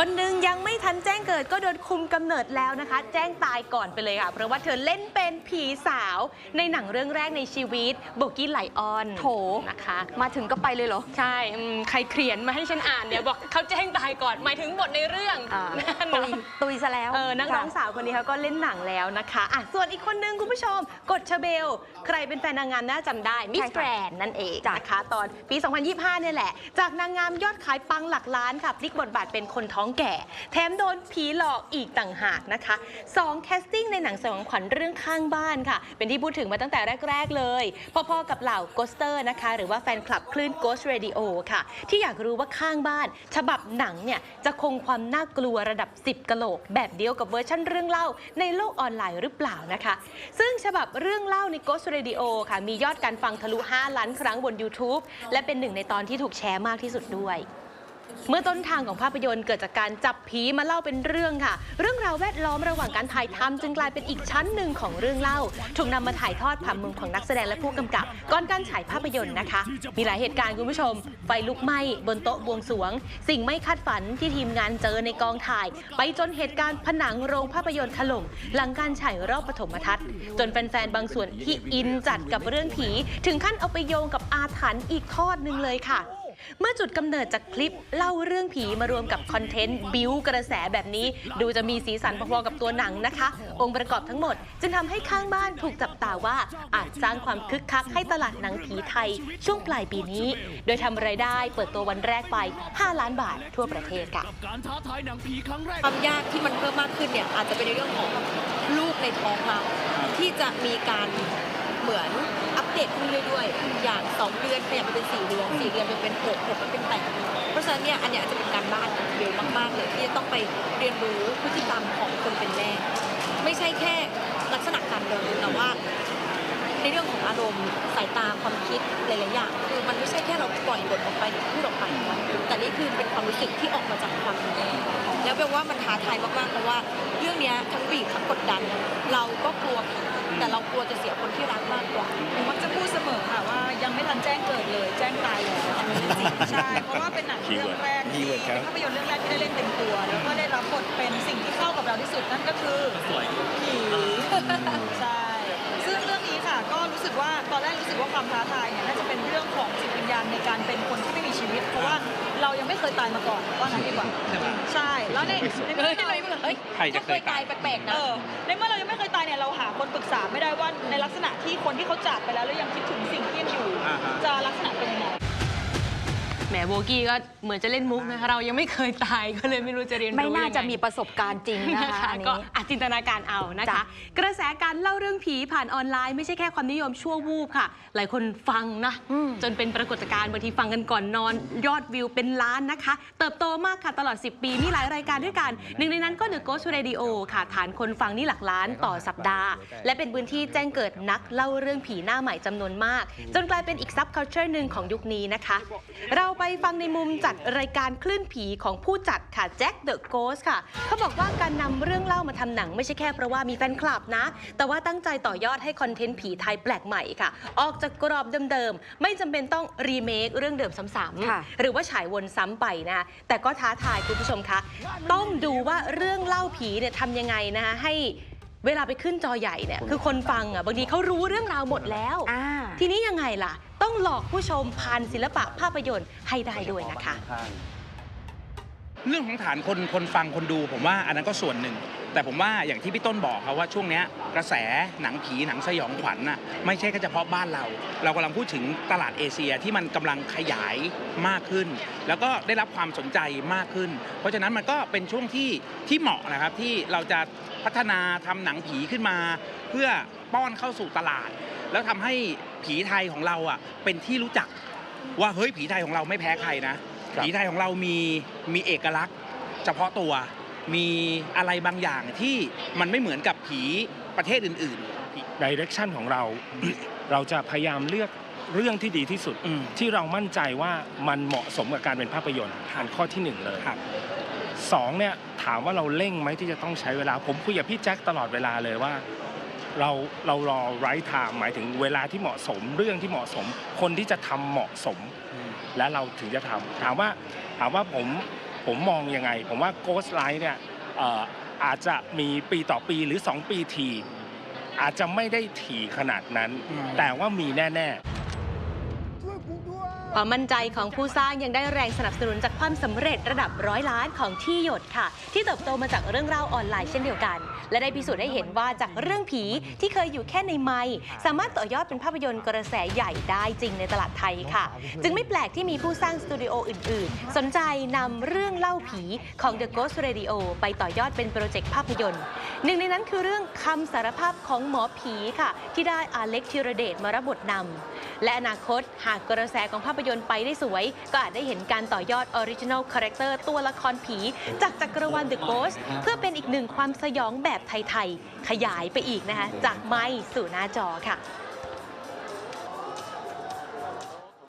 คนหนึ่งยังไม่ทันแจ้งเกิดก็โดนคุมกำเนิดแล้วนะคะ แจ้งตายก่อนไปเลยค่ะ เพราะว่าเธอเล่นเป็นผีสาวในหนังเรื่องแรกในชีวิตโบกี้ไหลออนโถนะคะ มาถึงก็ไปเลยเหรอ ใช่อืมใครเขียนมาให้ฉันอ่านเนี่ยบอกเขาแจ้งตายก่อนหมายถึงบทในเรื่องอ่านั่นตุเนาะยตุยซะแล้วเออนักร้องค่ะสาวคนนี้เขาก็เล่นหนังแล้วนะคะอะส่วนอีกคนนึงคุณผู้ชม กดชเบล ใครเป็นแฟนนางงามน่าจำได้มิสใช่ค่ะแกรนนั่นเองจ้ะนะคะตอนปี 2025เนี่ยแหละ จากนางงามยอดขายปังหลักล้านค่ะพลิกบทบาทเป็นคนท้องแก่ แถมโดนผีหลอกอีกต่างหากนะคะสองแคสติ้งในหนังสยองขวัญเรื่องข้างบ้านค่ะ เป็นที่พูดถึงมาตั้งแต่แรก ๆ เลย พอๆกับเหล่าโกสเตอร์นะคะ หรือว่าแฟนคลับคลื่น Ghost Radio ค่ะ ที่อยากรู้ว่าข้างบ้าน ฉบับหนังเนี่ย จะคงความน่ากลัวระดับ 10กะโหลก แบบเดียวกับเวอร์ชันเรื่องเล่าในโลกออนไลน์หรือเปล่านะคะ ซึ่งฉบับเรื่องเล่าใน Ghost Radio ค่ะมียอดการฟังทะลุ 5 ล้านครั้งบน YouTube และเป็นหนึ่งในตอนที่ถูกแชร์มากที่สุดด้วย เมื่อต้นทางของภาพยนตร์เกิดจากการจับผีมาเล่าเป็นเรื่องค่ะ เรื่องราวแวดล้อมระหว่างการถ่ายทำจึงกลายเป็นอีกชั้นหนึ่งของเรื่องเล่า ถูกนำมาถ่ายทอดผ่านมุมของนักแสดงและผู้กำกับ ก่อนการฉายภาพยนตร์นะคะ มีหลายเหตุการณ์คุณผู้ชม ไฟลุกไหม้บนโต๊ะบวงสวง สิ่งไม่คาดฝันที่ทีมงานเจอในกองถ่าย ไปจนเหตุการณ์ผนังโรงภาพยนตร์ถล่มหลังการฉายรอบปฐมทัศน์ จนแฟนๆบางส่วนที่อินจัดกับเรื่องผี ถึงขั้นเอาไปโยงกับอาถรรพ์อีกทอดหนึ่งเลยค่ะ เมื่อจุดกำเนิดจากคลิปเล่าเรื่องผีมารวมกับคอนเทนต์บิวกระแสแบบนี้ ดูจะมีสีสันพอๆกับตัวหนังนะคะ องค์ประกอบทั้งหมด จึงทำให้ข้างบ้านถูกจับตาว่าอาจสร้างความคึกคักให้ตลาดหนังผีไทย ช่วงปลายปีนี้ โดยทำรายได้เปิดตัววันแรกไป 5 ล้านบาททั่วประเทศค่ะการท้าทายหนังผีครั้งแรกความยากที่มันเพิ่มมากขึ้นเนี่ยอาจจะเป็นในเรื่องของลูกในท้องเราที่จะมีการ เหมือนอัปเดตขึ้นเรื่อยๆ อย่าง 2 เดือนขยับไปเป็น 4 เดือน4เดือนไปเป็น6 6ไปเป็น8เพราะฉะนั้นเนี่ยอันเนี้ยอาจจะเป็นการบ้านเยอะมากๆเลยที่จะต้องไปเรียนรู้พฤติกรรมของคนเป็นแม่ไม่ใช่แค่ลักษณะการเดินแต่ว่าในเรื่องของอารมณ์สายตาความคิดหลายๆอย่างคือมันไม่ใช่แค่เราปล่อยบทออกไปหรือพูดออกไป นะแต่นี่คือเป็นความรู้สึกที่ออกมาจากความเป็นแม่แล้วแปลว่ามันท้าทายมากๆเพราะว่าเรื่องเนี้ยทั้งบีบทั้งกดดัน เราก็กลัวผีแต่เรากลัวจะเสียคนที่รักมากกว่าหนูมักจะพูดเสมอค่ะว่ายังไม่ทันแจ้งเกิดเลย แจ้งตายแล้วอันนี้จริงใช่เพราะว่าเป็นหนังเรื่องแรกที่เป็นภาพยนตร์เรื่องแรกที่ได้เล่นเต็มตัว แล้วก็ได้รับบทเป็นสิ่งที่เข้ากับเราที่สุดนั่นก็คือผีใช่ซึ่งเรื่องนี้ค่ะก็รู้สึกว่าต อนแรกรู้สึกว่าความท้าทายเนี่ยน่าจะเป็นเรื่องของจิตวิญญาณในการเป็นคนที่ไม่มีชีวิต เพราะว่าเรายังไม่เคยตายมาก่อนว่างั้นดีกว่าใช่แล้วในในเมื่อเราเฮ้ยใครจะเคยตายแปลกๆเอนะอในเมื่อเรายังไม่เคยตายเนี่ยเราหาคนปรึกษาไม่ได้ว่าในลักษณะที่คนที่เขาจากไปแล้วแล้วยังคิดถึงสิ่งที่ยังอยู่อ่าฮะจะลักษณะเป็นยังไงแห มโบกี้ก็เหมือนจะเล่นมุกนะคะเรายังไม่เคยตายก็เลยไม่รู้จะเรียนรู้ไม่น่าจะยังง มีประสบการณ์จริงนะนะคะคะอันก็นี้ อาจจินตนาการเอานะคะ จ้ะกระแสการเล่าเรื่องผีผ่านออนไลน์ไม่ใช่แค่ความนิยมชั่ววูบค่ะ หลายคนฟังนะ อืม จนเป็นปรากฏการณ์บางทีฟังกันก่อนนอน ยอดวิวเป็นล้านนะคะ เติบโตมากค่ะตลอด 10 ปี มีหลายรายการด้วยกัน หนึ่งในนั้นก็ The Ghost Radio ค่ะ ฐานคนฟังนี่หลักล้านต่อสัปดาห์ และเป็นพื้นที่แจ้งเกิดนักเล่าเรื่องผีหน้าใหม่จำนวนมาก จนกลายเป็นอีกซับคัลเจอร์หนึ่งของยุคนี้นะคะ เราไปฟังในมุมจัดรายการคลื่นผีของผู้จัดค่ะแจ็คเดอะโกสค่ะ เขาบอกว่าการนำเรื่องเล่ามาทำหนังไม่ใช่แค่เพราะว่ามีแฟนคลับนะ แต่ว่าตั้งใจต่อยอดให้คอนเทนต์ผีไทยแปลกใหม่ค่ะ ออกจากกรอบเดิมๆ ไม่จำเป็นต้องรีเมคเรื่องเดิมซ้ำค่ะๆหรือว่าฉายวนซ้ำไปนะคะแต่ก็ท้าทายคุณผู้ชมคะต้องดูว่าเรื่องเล่าผีเนี่ยทำยังไงนะคะให้เวลาไปขึ้นจอใหญ่เนี่ยคือคนฟังอะบางทีเขารู้เรื่องราวหมดแล้วอ่า ทีนี้ยังไงล่ะ ต้องหลอกผู้ชมผ่านศิลปะภาพยนตร์ให้ได้ด้วยนะคะ เรื่องของฐานคนคนฟังคนดูผมว่าอันนั้นก็ส่วนหนึ่ง แต่ผมว่าอย่างที่พี่ต้นบอกครับว่าช่วงเนี้ยกระแสหนังผีหนังสยองขวัญน่ะไม่ใช่แค่เฉพาะบ้านเรา เรากำลังพูดถึงตลาดเอเชียที่มันกำลังขยายมากขึ้น แล้วก็ได้รับความสนใจมากขึ้น เพราะฉะนั้นมันก็เป็นช่วงที่ที่เหมาะนะครับที่เราจะพัฒนาทำหนังผีขึ้นมา เพื่อป้อนเข้าสู่ตลาด แล้วทำให้ ผีไทยของเราอะเป็นที่รู้จักว่าเฮ้ยผีไทยของเราไม่แพ้ใครนะผีไทยของเรามีมีเอกลักษณ์ เฉพาะตัวมีอะไรบางอย่างที่มันไม่เหมือนกับผีประเทศอื่น ดิเรกชันของเรา เราจะพยายามเลือกเรื่องที่ดีที่สุด อืมที่เรามั่นใจว่ามันเหมาะสมกับการเป็นภาพยนตร์ผ่านข้อที่หนึ่งเลยครับ สองเนี่ยถามว่าเราเร่งไหมที่จะต้องใช้เวลา ผมคุยกับพี่แจ็คตลอดเวลาเลยว่า เราเรารอไรท์ไทม์หมายถึงเวลาที่เหมาะสมเรื่องที่เหมาะสม คนที่จะทำเหมาะสม และเราถึงจะทำถามว่าถามว่าผมผมมองยังไง ผมว่า Ghost Light เนี่ยเอ่ออาจจะมีปีต่อปีหรือ 2 ปีที อาจจะไม่ได้ถี่ขนาดนั้นอืมแต่ว่ามีแน่ ๆ ความมั่นใจของผู้สร้างยังได้แรงสนับสนุนจากความสำเร็จระดับร้อยล้านของที่หยดค่ะ ที่เติบโตมาจากเรื่องเล่าออนไลน์เช่นเดียวกัน และได้พิสูจน์ให้เห็นว่าจากเรื่องผีที่เคยอยู่แค่ในไมค์สามารถต่อยอดเป็นภาพยนตร์กระแสใหญ่ได้จริงในตลาดไทยค่ะ จึงไม่แปลกที่มีผู้สร้างสตูดิโออื่น ๆ สนใจนำเรื่องเล่าผีของ The Ghost Radio ไปต่อยอดเป็นโปรเจกต์ภาพยนตร์ หนึ่งในนั้นคือเรื่องคำสารภาพของหมอผีค่ะ ที่ได้อาเล็กธีรเดชมารับบทนำและอนาคตหากกระแสของภาพยนตร์ไปได้สวย ก็อาจได้เห็นการต่อยอดออริจินอลคาแรคเตอร์ตัวละครผี จากจักรวาลเดอะโกสเพื่อเป็นอีกหนึ่งความสยองแบบไทย ๆ ขยายไปอีกนะคะ จากไม้สู่หน้าจอค่ะ